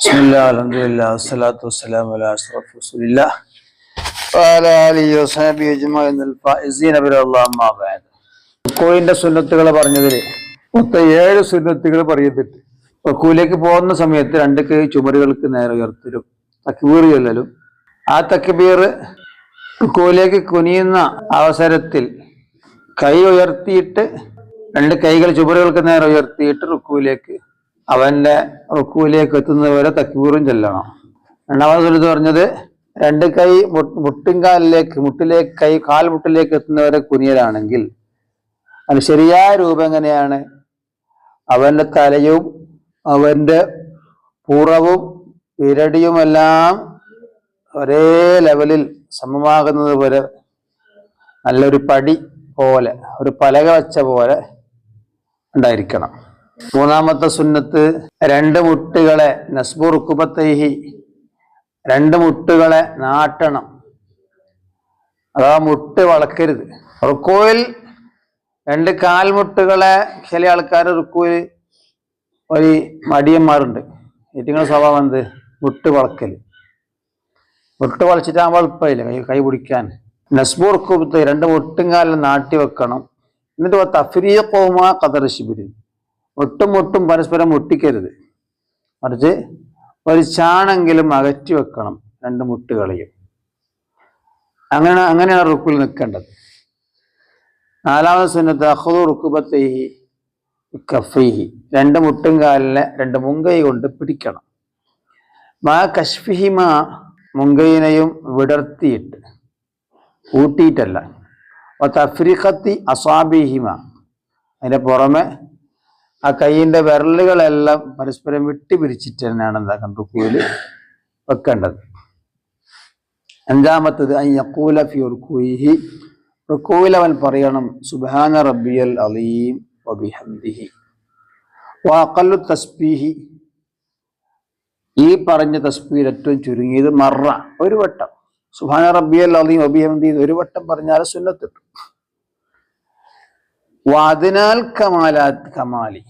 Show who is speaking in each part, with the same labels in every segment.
Speaker 1: بسم الله الحمد لله والصلاة والسلام على أشرف رسول الله وعلى آله وصحبه أجمعين الفائزين برضا الله أما بعد റുക്കോയിന്റെ സുന്നത്തുകൾ പറഞ്ഞതിൽ മൊത്തം ഏഴ് സുന്നത്തുകൾ പറയുന്നുണ്ട് റുക്കോയിലേക്ക് പോകുന്ന സമയത്ത് രണ്ട് കൈ ചുമരുകൾക്ക് നേരെ ഉയർത്തലും തക്ബീർ ചൊല്ലലും ആ തക്ബീർ റുക്കോയിലേക്ക് കുനിയുന്ന അവസരത്തിൽ കൈ ഉയർത്തിയിട്ട് രണ്ട് കൈകൾ ചുമരുകൾക്ക് നേരെ ഉയർത്തിയിട്ട് റുക്കുവിലേക്ക് അവന്റെ റുക്കുവിലേക്ക് എത്തുന്നത് വരെ തക്ബീറും ചെല്ലണം. രണ്ടാമത് സുരത്ത് പറഞ്ഞത് രണ്ട് കൈ മുട്ട് മുട്ടിൻകാലിലേക്ക് മുട്ടിലേക്ക് കൈ കാൽ മുട്ടിലേക്ക് എത്തുന്നവരെ കുനിയലാണെങ്കിൽ അത് ശരിയായ രൂപം എങ്ങനെയാണ്? അവന്റെ തലയും അവന്റെ പുറവും ഇരടിയുമെല്ലാം ഒരേ ലെവലിൽ സമമാകുന്നത് പോലെ നല്ലൊരു പടി പോലെ ഒരു പലക വച്ച പോലെ ഉണ്ടായിരിക്കണം. മൂന്നാമത്തെ സുന്നത്ത് രണ്ട് മുട്ടുകളെ നസ്ബുർ കുബത്തൈഹി രണ്ട് മുട്ടുകളെ നാട്ടണം. അതാ മുട്ട് വളക്കരുത്. റുക്കോയിൽ രണ്ട് കാൽമുട്ടുകളെ ചില ആൾക്കാർ റുക്കോയിൽ ഒരു മടിയന്മാരുണ്ട്. ഏറ്റവും സ്വഭാവം എന്ത്? മുട്ട് വളക്കൽ മുട്ട് വളച്ചിട്ടാകുമ്പോൾ എളുപ്പമില്ല കൈ കൈ പിടിക്കാൻ. നസ്ബൂർ കുബത്ത് രണ്ട് മുട്ടും കാലിൽ നാട്ടി വെക്കണം. എന്നിട്ട് തഫ്രീഖോമാ കതർ ശിബിരി മുട്ടും ഒട്ടും പരസ്പരം ഒട്ടിക്കരുത്. മറിച്ച് ഒരു ചാണെങ്കിലും അകറ്റി വെക്കണം രണ്ട് മുട്ടുകളെയും. അങ്ങനെ അങ്ങനെയാണ് റുക്കിൽ നിൽക്കേണ്ടത്. നാലാമത് സുന്നത്ത് അഹുദു റുക്കുബത്തേഹി കഫീഹി രണ്ട് മുട്ടും കാലിനെ രണ്ട് മുങ്കൈ കൊണ്ട് പിടിക്കണം. മാ കഷ്ഫിഹിമ മുങ്കൈനെയും വിടർത്തിയിട്ട് കൂട്ടിയിട്ടല്ല തഫ്രിഖത്തി അസാബിഹിമ. അതിന്റെ പുറമെ ആ കൈയിന്റെ വിരലുകളെല്ലാം പരസ്പരം വിട്ടി പിരിച്ചിട്ട് തന്നെയാണ് എന്താക്കാൻ റുക്കൂൽ വെക്കേണ്ടത്. അഞ്ചാമത്തത് അയ്യക്കൂല ഫി റുക്കൂഹി റുക്കൂൽ അവൻ പറയണം സുബാന റബ്ബിയൽ അലീം വബിഹംദിഹി തസ്ബീഹി. ഈ പറഞ്ഞ തസ്ബീൽ ഏറ്റവും ചുരുങ്ങിയത് മറ ഒരു വട്ടം. സുബാന റബ്ബിയൽ അലീം വബിഹംദി ഒരു വട്ടം പറഞ്ഞാൽ സുന്നത്തിട്ടു വാതിനാൽ കമാലാത്ത് കമാലി.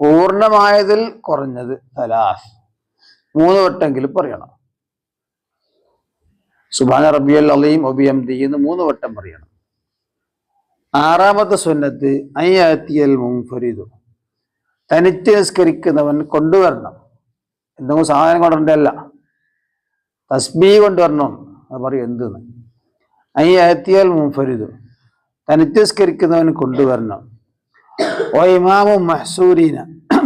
Speaker 1: പൂർണമായതിൽ കുറഞ്ഞത് തലാസ് മൂന്ന് വട്ടെങ്കിലും പറയണം. സുബാന റബിയൽ അലീം ഒബിയംദി എന്ന് മൂന്ന് വട്ടം പറയണം. ആറാമത്തെ സുന്നത്ത് അയ്യാത്തിയൽ മുംഫരിദു തനിച്ച് നിസ്കരിക്കുന്നവൻ കൊണ്ടുവരണം. എന്തെങ്കിലും സാധനം കൊണ്ടുവരണ്ടല്ല തസ്ബീ കൊണ്ടുവരണം. അത് പറയും എന്തെന്ന്? അയ്യാത്തിയൽ മുംഫരിദു തനിത്യസ്കരിക്കുന്നവൻ കൊണ്ടുവരണം. ഓ ഇമാമും മഹസൂരീന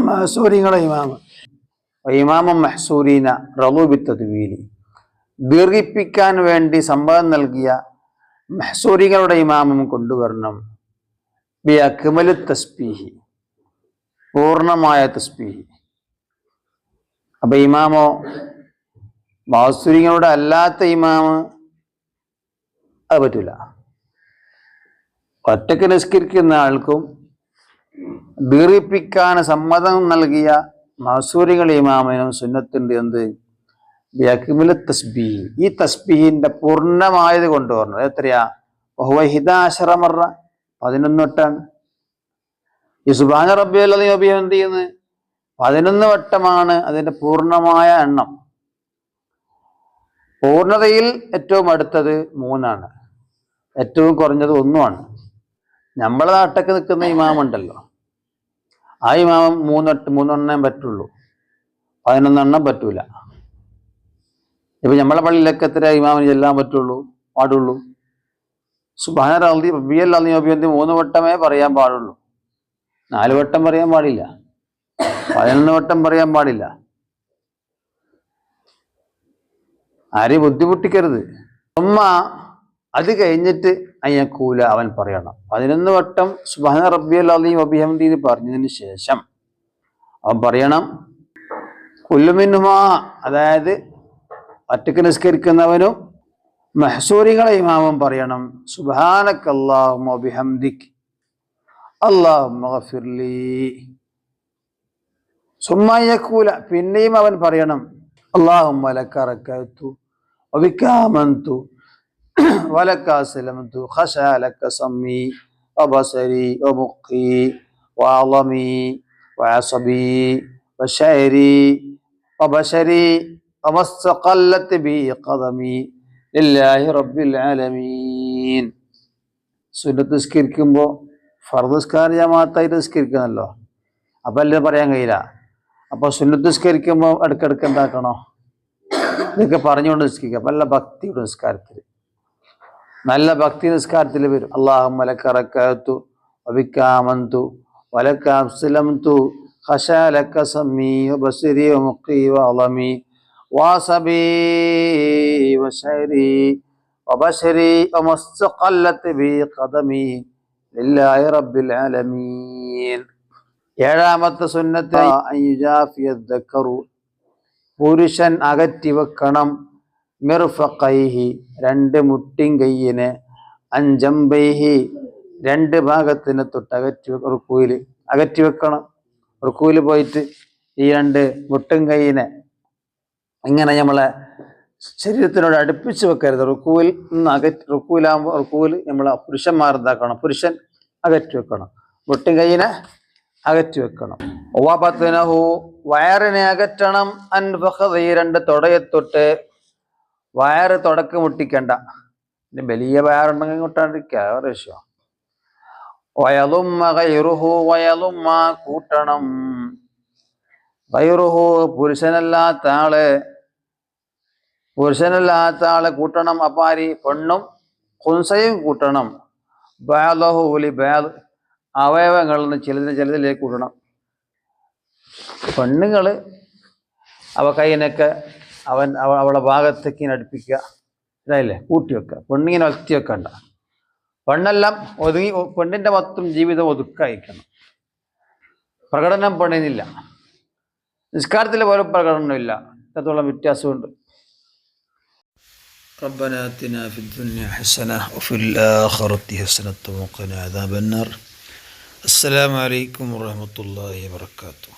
Speaker 1: മഹസൂരിങ്ങളെ ഇമാമ. ഓ ഇമാമും മഹസൂരീന റലൂബിത്തതുവീലി ദീർഘിപ്പിക്കാൻ വേണ്ടി സമ്മതം നൽകിയ മഹസൂരികളുടെ ഇമാമും കൊണ്ടുവരണം. ബി അക്മലു തസ്ബീഹി പൂർണമായ തസ്ബീഹി. അപ്പൊ ഇമാമോ മഹസൂരികളുടെ അല്ലാത്ത ഇമാമ് അത് പറ്റൂല. ഒറ്റയ്ക്ക് നിസ്കരിക്കുന്ന ആൾക്കും ദീർഘിപ്പിക്കാൻ സമ്മതം നൽകിയ മസൂരികൾ ഇമാമിനും സുന്നത്തിന്റെ എന്ത്? യക്മില തസ്ബീഹ്. ഈ തസ്ബീഹിന്റെ പൂർണമായത് കൊണ്ടുവരണം എത്രയാ? ബഹുവഹിതാശ്രമറ പതിനൊന്ന് വട്ടാണ് ഈ സുബാന റബ്ബി അല്ലതീ എന്ത് ചെയ്യുന്നത് പതിനൊന്ന് വട്ടമാണ് അതിന്റെ പൂർണമായ എണ്ണം. പൂർണതയിൽ ഏറ്റവും അടുത്തത് മൂന്നാണ്. ഏറ്റവും കുറഞ്ഞത് ഒന്നുമാണ്. നമ്മളെ നാട്ടൊക്കെ നിൽക്കുന്ന ഇമാമുണ്ടല്ലോ. ആ ഇമാമം മൂന്നെട്ട് മൂന്നെണ്ണേ പറ്റുള്ളൂ. പതിനൊന്നെണ്ണം പറ്റൂല. ഇപ്പൊ നമ്മളെ പള്ളിയിലൊക്കെ എത്ര ഇമാമിന് ചെല്ലാൻ പറ്റുള്ളൂ? പാടുള്ളൂ. സുബാന റഹ്ദി ബി എൽ അലി അബിയന്തി മൂന്ന് വട്ടമേ പറയാൻ പാടുള്ളൂ. നാല് വട്ടം പറയാൻ പാടില്ല. പതിനൊന്ന് വട്ടം പറയാൻ പാടില്ല. ആരെയും ബുദ്ധിമുട്ടിക്കരുത്. ഉമ്മ അത് കഴിഞ്ഞിട്ട് അയ്യക്കൂല അവൻ പറയണം. പതിനൊന്ന് വട്ടം സുബാന റബ്ബിയൽ അലീം എന്ന് പറഞ്ഞതിന് ശേഷം അവൻ പറയണം കുല്ലുമിന്നുമാ അതായത് ഒറ്റയ്ക്ക് നിസ്കരിക്കുന്നവനും മഹസൂരികളെ ഇമാമും പറയണം സുബാനക്ക് അള്ളാഹും അബിഹംദിക്ക് അള്ളാഹുലി സുമ്മയക്കൂല പിന്നെയും അവൻ പറയണം അള്ളാഹും വലക്കറക്കത്തു ഒബിക്കാമന്തു ولك أسلمت خشى لك صمي وبصري ومخي وعظمي وعصبي وشعري وبشري وما استقلت به قدمي لله رب العالمين സുന്നത്ത് നിസ്കരിക്കുമ്പോൾ ഫർദ് നിസ്കാരം ജമാഅത്തായിട്ട് നിസ്കരിക്കണമല്ലോ അപ്പം അല്ലേ പറയാൻ കഴിയില്ല അപ്പോൾ സുന്നത്ത് നിസ്കരിക്കുമ്പോൾ ഇടയ്ക്കിടയ്ക്ക് എന്താക്കണോ ഇതൊക്കെ പറഞ്ഞുകൊണ്ട് നിസ്കരിക്കുക നല്ല ഭക്തിയുടെ നിസ്കാരത്തിൽ നല്ല ഭക്തി നിസ്കാരത്തിൽ വരും അള്ളാഹു മലക്കറക്കത്തു വബിക്കാമന്തു വലക്ക അബ്സലംതു خشالك سمي وبصري ومقي وعظمي واصبي وشعري وبشري وما استقلت بي قدمي لله رب العالمين ഏഴാമത്തെ സുന്നത്ത് അയ്യുജാഫിയദ്ദക്കറു പുരുഷൻ അകറ്റി വെക്കണം മിർഫഖൈഹി രണ്ട് മുട്ടിൻ കയ്യിന് അഞ്ചംബൈഹി രണ്ട് ഭാഗത്തിന് തൊട്ട് അകറ്റി റുക്കൂയിൽ അകറ്റി വെക്കണം. റുക്കൂയിൽ പോയിട്ട് ഈ രണ്ട് മുട്ടും കയ്യിനെ ഇങ്ങനെ നമ്മളെ ശരീരത്തിനോട് അടുപ്പിച്ച് വെക്കരുത്. റുക്കൂവിൽ നിന്ന് അകറ്റി റുക്കൂലാകുമ്പോൾ റുക്കൂവിൽ നമ്മളെ പുരുഷന്മാർ എന്താക്കണം പുരുഷൻ അകറ്റി വെക്കണം. മുട്ടും കയ്യിനെ അകറ്റി വെക്കണം. ഒവാപത്തിനഹു വയറിനെ അകറ്റണം. അൻഫഹദ് ഈ രണ്ട് തുടയെ തൊട്ട് വയറ് തുടക്ക് മുട്ടിക്കണ്ട. പിന്നെ വലിയ വയറുണ്ടെങ്കിൽ ഇങ്ങോട്ടാണ്ടിരിക്കുക വേറെ വിഷയം. വയലുമ്മ വയലും കൂട്ടണം. വയറുഹു പുരുഷനല്ലാത്ത ആൾ പുരുഷനല്ലാത്ത ആളെ കൂട്ടണം. അപ്പാരി പെണ്ണും കുൻസയും കൂട്ടണം. ബാലഹു ലി ബാൽ അവയവങ്ങളിൽ നിന്ന് ചിലതിന് ചിലതിലേക്ക് കൂട്ടണം. പെണ്ണുങ്ങൾ അവ കൈനൊക്കെ അവൻ അവ അവളെ ഭാഗത്തേക്ക് ഇങ്ങനെ അടുപ്പിക്കുക ഇതായില്ലേ കൂട്ടി വെക്കുക പെണ്ണിങ്ങനെ വളർത്തി വെക്കണ്ട പെണ്ണെല്ലാം ഒതുങ്ങി പെണ്ണിന്റെ മൊത്തം ജീവിതം ഒതുക്കായിരിക്കണം പ്രകടനം പെണ്ണിനില്ല നിസ്കാരത്തിൽ പോലും പ്രകടനമില്ല അത്രത്തോളം വ്യത്യാസമുണ്ട് ربنا آتنا في الدنيا حسنة وفي الآخرة حسنة وقنا عذاب النار السلام عليكم ورحمة الله وبركاته